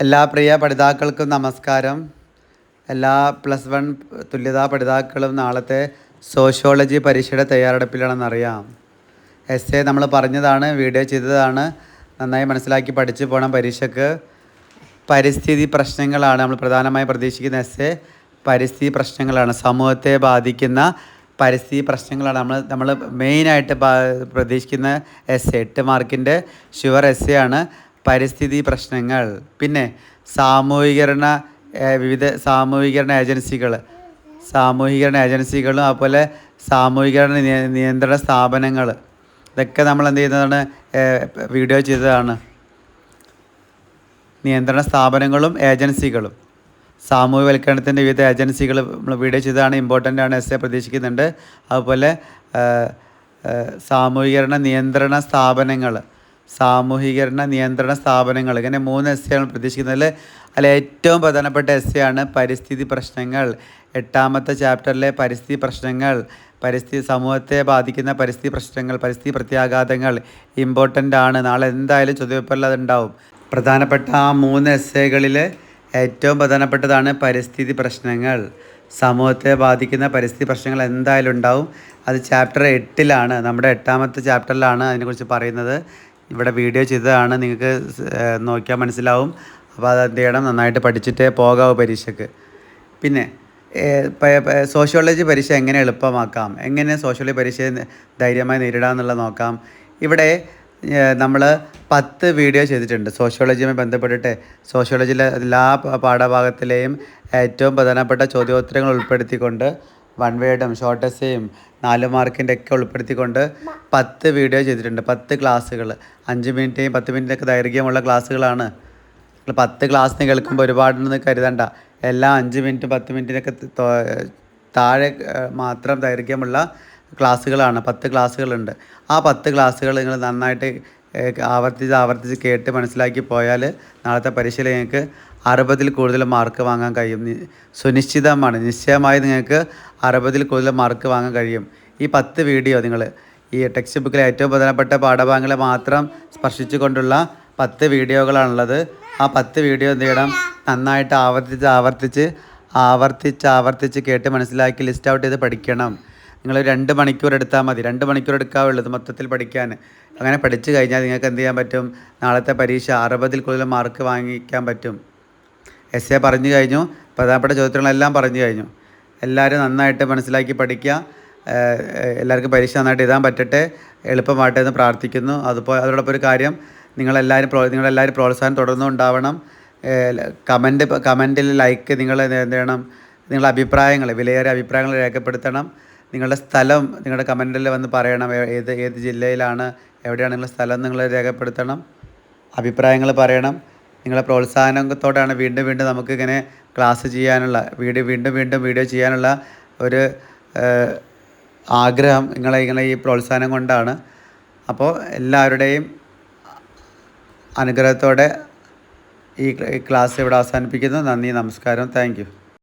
എല്ലാ പ്രിയ പഠിതാക്കൾക്കും നമസ്കാരം. എല്ലാ പ്ലസ് വൺ തുല്യതാ പഠിതാക്കളും നാളത്തെ സോഷ്യോളജി പരീക്ഷയുടെ തയ്യാറെടുപ്പിലാണെന്നറിയാം. എസ് എ നമ്മൾ പറഞ്ഞതാണ് വീഡിയോ ചെയ്തതാണ്. നന്നായി മനസ്സിലാക്കി പഠിച്ചു പോകണം പരീക്ഷയ്ക്ക് പരിസ്ഥിതി പ്രശ്നങ്ങളാണ് നമ്മൾ പ്രധാനമായും പ്രതീക്ഷിക്കുന്ന എസ് എ. പരിസ്ഥിതി പ്രശ്നങ്ങളാണ്. സമൂഹത്തെ ബാധിക്കുന്ന പരിസ്ഥിതി പ്രശ്നങ്ങളാണ് നമ്മൾ നമ്മൾ മെയിനായിട്ട് പ്രതീക്ഷിക്കുന്ന എസ് എ. എട്ട് മാർക്കിന്റെ ഷുവർ എസ് എ ആണ്. പരിസ്ഥിതി പ്രശ്നങ്ങൾ പിന്നെ സാമൂഹികരണ വിവിധ സാമൂഹികരണ ഏജൻസികൾ. സാമൂഹികരണ ഏജൻസികളും അതുപോലെ സാമൂഹികരണ നിയന്ത്രണ സ്ഥാപനങ്ങൾ. ഇതൊക്കെ നമ്മൾ എന്ത് ചെയ്യുന്നതാണ് വീഡിയോ ചെയ്തതാണ്. നിയന്ത്രണ സ്ഥാപനങ്ങളും ഏജൻസികളും. സാമൂഹ്യവൽക്കരണത്തിന്റെ വിവിധ ഏജൻസികൾ നമ്മൾ വീഡിയോ ചെയ്തതാണ് ഇമ്പോർട്ടന്റ് ആണ് എസ് എ പ്രതീക്ഷിക്കുന്നുണ്ട്. അതുപോലെ ആ, നിയന്ത്രണ സ്ഥാപനങ്ങൾ. സാമൂഹീകരണ നിയന്ത്രണ സ്ഥാപനങ്ങൾ. ഇങ്ങനെ മൂന്ന് എസ് ആണ് പ്രതീക്ഷിക്കുന്നത്. അതിൽ ഏറ്റവും പ്രധാനപ്പെട്ട എസ് ആണ് പരിസ്ഥിതി പ്രശ്നങ്ങൾ. എട്ടാമത്തെ ചാപ്റ്ററിലെ പരിസ്ഥിതി പ്രശ്നങ്ങൾ. പരിസ്ഥിതി സമൂഹത്തെ ബാധിക്കുന്ന പരിസ്ഥിതി പ്രശ്നങ്ങൾ പരിസ്ഥിതി പ്രത്യാഘാതങ്ങൾ ഇമ്പോർട്ടന്റ് ആണ്. നാളെ എന്തായാലും ചോദ്യപേപ്പറിൽ അതുണ്ടാവും. പ്രധാനപ്പെട്ട ആ മൂന്ന് എസ്സേകളിൽ ഏറ്റവും പ്രധാനപ്പെട്ടതാണ് പരിസ്ഥിതി പ്രശ്നങ്ങൾ. സമൂഹത്തെ ബാധിക്കുന്ന പരിസ്ഥിതി പ്രശ്നങ്ങൾ എന്തായാലും ഉണ്ടാവും. അത് ചാപ്റ്റർ എട്ടിലാണ്. നമ്മുടെ എട്ടാമത്തെ ചാപ്റ്ററിലാണ് അതിനെക്കുറിച്ച് പറയുന്നത്. ഇവിടെ വീഡിയോ ചെയ്തതാണ്. നിങ്ങൾക്ക് നോക്കിയാൽ മനസ്സിലാവും. അപ്പോൾ അത് എന്ത് ചെയ്യണം? നന്നായിട്ട് പഠിച്ചിട്ടേ പോകാവൂ പരീക്ഷയ്ക്ക് പിന്നെ സോഷ്യോളജി പരീക്ഷ എങ്ങനെ എളുപ്പമാക്കാം? എങ്ങനെ സോഷ്യോളജി പരീക്ഷയെ ധൈര്യമായി ധൈര്യമായി നേരിടാമെന്നുള്ളത് നോക്കാം. ഇവിടെ നമ്മൾ പത്ത് വീഡിയോ ചെയ്തിട്ടുണ്ട്. സോഷ്യോളജിയുമായി ബന്ധപ്പെട്ടിട്ട് സോഷ്യോളജിയിലെ എല്ലാ പാഠഭാഗത്തിലെയും ഏറ്റവും പ്രധാനപ്പെട്ട ചോദ്യോത്തരങ്ങൾ ഉൾപ്പെടുത്തിക്കൊണ്ട് വൺ വേഡും ഷോർട്ട് എസ്സേയും നാല് മാർക്കിന്റെ ഒക്കെ ഉൾപ്പെടുത്തിക്കൊണ്ട് പത്ത് വീഡിയോ ചെയ്തിട്ടുണ്ട്. പത്ത് ക്ലാസ്സുകൾ അഞ്ച് മിനിറ്റേയും പത്ത് മിനിറ്റൊക്കെ ദൈർഘ്യമുള്ള ക്ലാസ്സുകളാണ് പത്ത് ക്ലാസ്സിന് കേൾക്കുമ്പോൾ ഒരുപാടുണ്ടെന്ന് കരുതണ്ട. എല്ലാ അഞ്ച് മിനിറ്റും പത്ത് മിനിറ്റിനൊക്കെ താഴെ മാത്രം ദൈർഘ്യമുള്ള ക്ലാസ്സുകളാണ് പത്ത് ക്ലാസ്സുകളുണ്ട് ആ പത്ത് ക്ലാസ്സുകൾ നിങ്ങൾ നന്നായിട്ട് ആവർത്തിച്ച് ആവർത്തിച്ച് കേട്ട് മനസ്സിലാക്കി പോയാൽ നാളത്തെ പരീക്ഷയിൽ നിങ്ങൾക്ക് അറുപതിൽ കൂടുതൽ മാർക്ക് വാങ്ങാൻ കഴിയും. സുനിശ്ചിതമാണ്. നിശ്ചയമായി നിങ്ങൾക്ക് അറുപതിൽ കൂടുതൽ മാർക്ക് വാങ്ങാൻ കഴിയും. ഈ പത്ത് വീഡിയോ നിങ്ങൾ ഈ ടെക്സ്റ്റ് ബുക്കിലെ ഏറ്റവും പ്രധാനപ്പെട്ട പാഠഭാഗങ്ങളെ മാത്രം സ്പർശിച്ചുകൊണ്ടുള്ള പത്ത് വീഡിയോകളാണുള്ളത് ആ പത്ത് വീഡിയോ എന്ത് ചെയ്യണം നന്നായിട്ട് ആവർത്തിച്ച് ആവർത്തിച്ച് ആവർത്തിച്ച് ആവർത്തിച്ച് കേട്ട് മനസ്സിലാക്കി ലിസ്റ്റ് ഔട്ട് ചെയ്ത് പഠിക്കണം. നിങ്ങൾ രണ്ട് മണിക്കൂർ എടുത്താൽ മതി. രണ്ട് മണിക്കൂർ എടുക്കാവുള്ളത് മൊത്തത്തിൽ പഠിക്കാൻ. അങ്ങനെ പഠിച്ചു കഴിഞ്ഞാൽ നിങ്ങൾക്ക് എന്ത് ചെയ്യാൻ പറ്റും? നാളത്തെ പരീക്ഷ അറുപതിൽ കൂടുതൽ മാർക്ക് വാങ്ങിക്കാൻ പറ്റും. എസ് എ പറഞ്ഞു കഴിഞ്ഞു പ്രധാനപ്പെട്ട ചോദ്യങ്ങളെല്ലാം പറഞ്ഞു കഴിഞ്ഞു. എല്ലാവരും നന്നായിട്ട് മനസ്സിലാക്കി പഠിക്കുക എല്ലാവർക്കും പരീക്ഷ നന്നായിട്ട് എഴുതാൻ പറ്റട്ടെ എളുപ്പമാട്ടെ എന്ന് പ്രാർത്ഥിക്കുന്നു. അതുപോലെ അതോടൊപ്പം ഒരു കാര്യം നിങ്ങളെല്ലാവരും പ്രോ നിങ്ങളെല്ലാവരും പ്രോത്സാഹനം തുടർന്നും ഉണ്ടാവണം. കമന്റ് കമന്റിൽ ലൈക്ക് നിങ്ങൾ എന്ത് ചെയ്യണം നിങ്ങളുടെ അഭിപ്രായങ്ങൾ വിലയേറിയ അഭിപ്രായങ്ങൾ രേഖപ്പെടുത്തണം. നിങ്ങളുടെ സ്ഥലം നിങ്ങളുടെ കമന്റിൽ വന്ന് പറയണം ഏത് ഏത് ജില്ലയിലാണ് എവിടെയാണ് നിങ്ങളുടെ സ്ഥലം നിങ്ങൾ രേഖപ്പെടുത്തണം. അഭിപ്രായങ്ങൾ പറയണം. നിങ്ങളെ പ്രോത്സാഹനത്തോടെയാണ് വീണ്ടും വീണ്ടും നമുക്ക് ഇങ്ങനെ ക്ലാസ് ചെയ്യാനുള്ള വീഡിയോ വീണ്ടും വീണ്ടും വീഡിയോ ചെയ്യാനുള്ള ഒരു ആഗ്രഹം നിങ്ങളെ ഇങ്ങനെ ഈ പ്രോത്സാഹനം കൊണ്ടാണ്. അപ്പോൾ എല്ലാവരുടെയും അനുഗ്രഹത്തോടെ ഈ ക്ലാസ് ഇവിടെ അവസാനിപ്പിക്കുന്നു. നന്ദി നമസ്കാരം. താങ്ക്